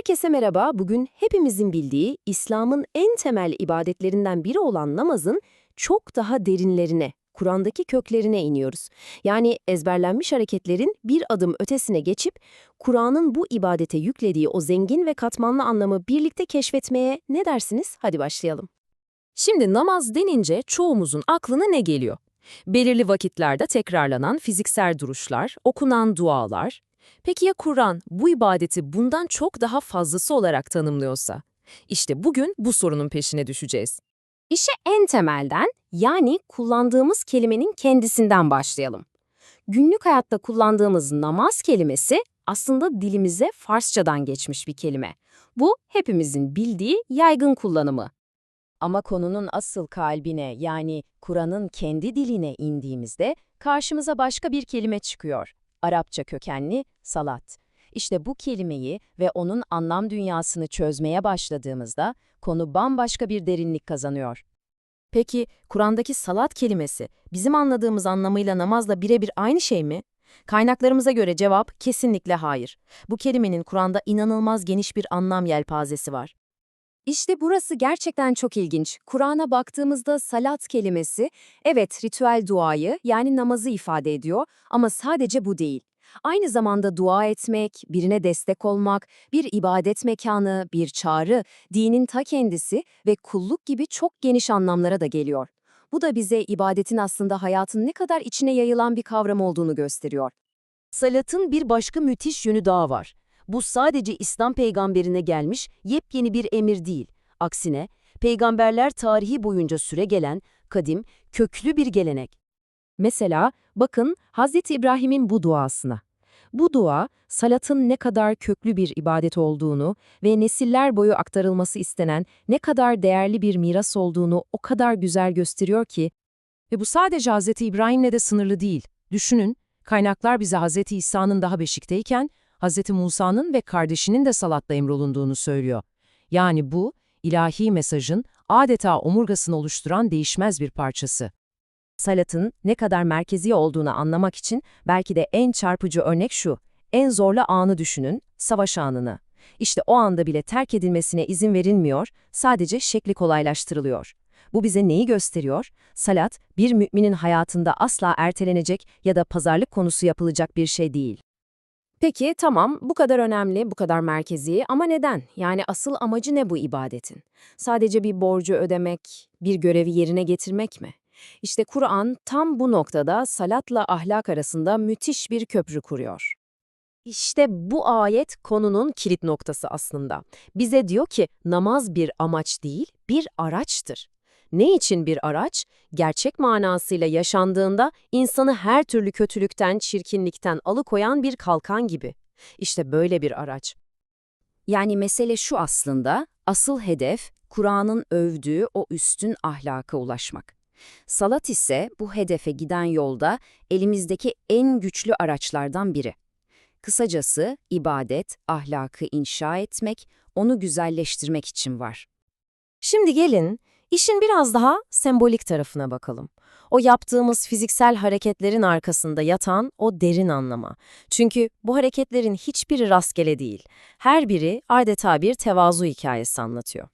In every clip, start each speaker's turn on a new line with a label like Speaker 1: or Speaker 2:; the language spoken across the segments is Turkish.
Speaker 1: Herkese merhaba. Bugün hepimizin bildiği İslam'ın en temel ibadetlerinden biri olan namazın çok daha derinlerine, Kur'an'daki köklerine iniyoruz. Yani ezberlenmiş hareketlerin bir adım ötesine geçip Kur'an'ın bu ibadete yüklediği o zengin ve katmanlı anlamı birlikte keşfetmeye ne dersiniz? Hadi başlayalım.
Speaker 2: Şimdi namaz denince çoğumuzun aklına ne geliyor? Belirli vakitlerde tekrarlanan fiziksel duruşlar, okunan dualar. Peki ya Kur'an bu ibadeti bundan çok daha fazlası olarak tanımlıyorsa? İşte bugün bu sorunun peşine düşeceğiz.
Speaker 1: İşe en temelden yani kullandığımız kelimenin kendisinden başlayalım. Günlük hayatta kullandığımız namaz kelimesi aslında dilimize Farsçadan geçmiş bir kelime. Bu hepimizin bildiği yaygın kullanımı. Ama konunun asıl kalbine yani Kur'an'ın kendi diline indiğimizde karşımıza başka bir kelime çıkıyor. Arapça kökenli salat. İşte bu kelimeyi ve onun anlam dünyasını çözmeye başladığımızda konu bambaşka bir derinlik kazanıyor.
Speaker 2: Peki Kur'an'daki salat kelimesi bizim anladığımız anlamıyla namazla birebir aynı şey mi? Kaynaklarımıza göre cevap kesinlikle hayır. Bu kelimenin Kur'an'da inanılmaz geniş bir anlam yelpazesi var.
Speaker 1: İşte burası gerçekten çok ilginç. Kur'an'a baktığımızda salat kelimesi, evet ritüel duayı yani namazı ifade ediyor ama sadece bu değil. Aynı zamanda dua etmek, birine destek olmak, bir ibadet mekanı, bir çağrı, dinin ta kendisi ve kulluk gibi çok geniş anlamlara da geliyor. Bu da bize ibadetin aslında hayatın ne kadar içine yayılan bir kavram olduğunu gösteriyor.
Speaker 3: Salatın bir başka müthiş yönü daha var. Bu sadece İslam peygamberine gelmiş yepyeni bir emir değil. Aksine peygamberler tarihi boyunca süre gelen, kadim, köklü bir gelenek.
Speaker 2: Mesela bakın Hz. İbrahim'in bu duasına. Bu dua, salatın ne kadar köklü bir ibadet olduğunu ve nesiller boyu aktarılması istenen ne kadar değerli bir miras olduğunu o kadar güzel gösteriyor ki, ve bu sadece Hz. İbrahim'le de sınırlı değil. Düşünün, kaynaklar bize Hz. İsa'nın daha beşikteyken, Hz. Musa'nın ve kardeşinin de salatla emrolunduğunu söylüyor. Yani bu, ilahi mesajın adeta omurgasını oluşturan değişmez bir parçası. Salatın ne kadar merkezi olduğunu anlamak için belki de en çarpıcı örnek şu. En zorlu anı düşünün, savaş anını. İşte o anda bile terk edilmesine izin verilmiyor, sadece şekli kolaylaştırılıyor. Bu bize neyi gösteriyor? Salat, bir müminin hayatında asla ertelenecek ya da pazarlık konusu yapılacak bir şey değil.
Speaker 1: Peki tamam bu kadar önemli, bu kadar merkezi ama neden? Yani asıl amacı ne bu ibadetin? Sadece bir borcu ödemek, bir görevi yerine getirmek mi? İşte Kur'an tam bu noktada salatla ahlak arasında müthiş bir köprü kuruyor.
Speaker 3: İşte bu ayet konunun kilit noktası aslında. Bize diyor ki namaz bir amaç değil, bir araçtır. Ne için bir araç? Gerçek manasıyla yaşandığında insanı her türlü kötülükten, çirkinlikten alıkoyan bir kalkan gibi. İşte böyle bir araç.
Speaker 1: Yani mesele şu aslında, asıl hedef Kur'an'ın övdüğü o üstün ahlaka ulaşmak. Salat ise bu hedefe giden yolda elimizdeki en güçlü araçlardan biri. Kısacası ibadet, ahlakı inşa etmek, onu güzelleştirmek için var.
Speaker 2: Şimdi gelin, işin biraz daha sembolik tarafına bakalım. O yaptığımız fiziksel hareketlerin arkasında yatan o derin anlama. Çünkü bu hareketlerin hiçbiri rastgele değil. Her biri adeta bir tevazu hikayesi anlatıyor.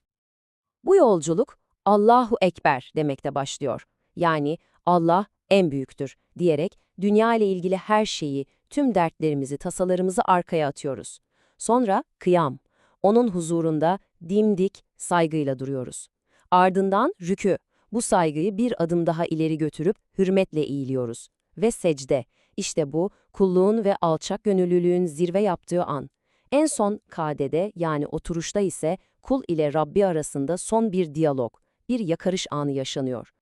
Speaker 2: Bu yolculuk Allahu Ekber demekte başlıyor. Yani Allah en büyüktür diyerek dünya ile ilgili her şeyi, tüm dertlerimizi, tasalarımızı arkaya atıyoruz. Sonra kıyam. Onun huzurunda dimdik saygıyla duruyoruz. Ardından rükü. Bu saygıyı bir adım daha ileri götürüp hürmetle eğiliyoruz. Ve secde. İşte bu kulluğun ve alçak gönüllülüğün zirve yaptığı an. En son kadede yani oturuşta ise kul ile Rabbi arasında son bir diyalog, bir yakarış anı yaşanıyor.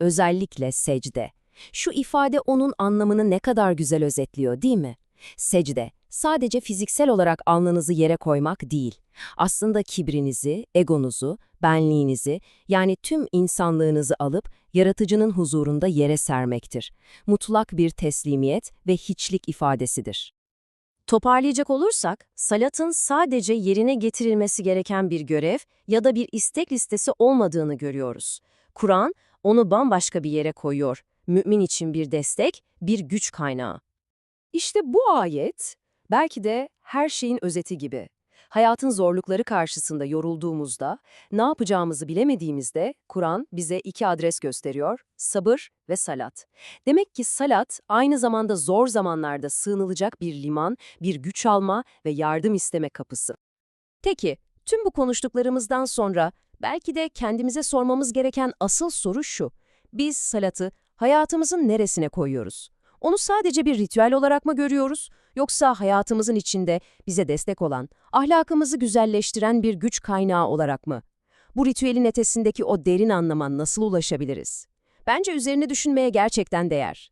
Speaker 2: Özellikle secde. Şu ifade onun anlamını ne kadar güzel özetliyor değil mi? Secde, sadece fiziksel olarak alnınızı yere koymak değil. Aslında kibrinizi, egonuzu, benliğinizi yani tüm insanlığınızı alıp yaratıcının huzurunda yere sermektir. Mutlak bir teslimiyet ve hiçlik ifadesidir. Toparlayacak olursak, salatın sadece yerine getirilmesi gereken bir görev ya da bir istek listesi olmadığını görüyoruz. Kur'an onu bambaşka bir yere koyuyor. Mümin için bir destek, bir güç kaynağı.
Speaker 1: İşte bu ayet belki de her şeyin özeti gibi.
Speaker 3: Hayatın zorlukları karşısında yorulduğumuzda, ne yapacağımızı bilemediğimizde Kur'an bize iki adres gösteriyor, sabır ve salat. Demek ki salat aynı zamanda zor zamanlarda sığınılacak bir liman, bir güç alma ve yardım isteme kapısı. Peki, tüm bu konuştuklarımızdan sonra belki de kendimize sormamız gereken asıl soru şu. Biz salatı hayatımızın neresine koyuyoruz? Onu sadece bir ritüel olarak mı görüyoruz? Yoksa hayatımızın içinde bize destek olan, ahlakımızı güzelleştiren bir güç kaynağı olarak mı? Bu ritüelin ötesindeki o derin anlama nasıl ulaşabiliriz? Bence üzerine düşünmeye gerçekten değer.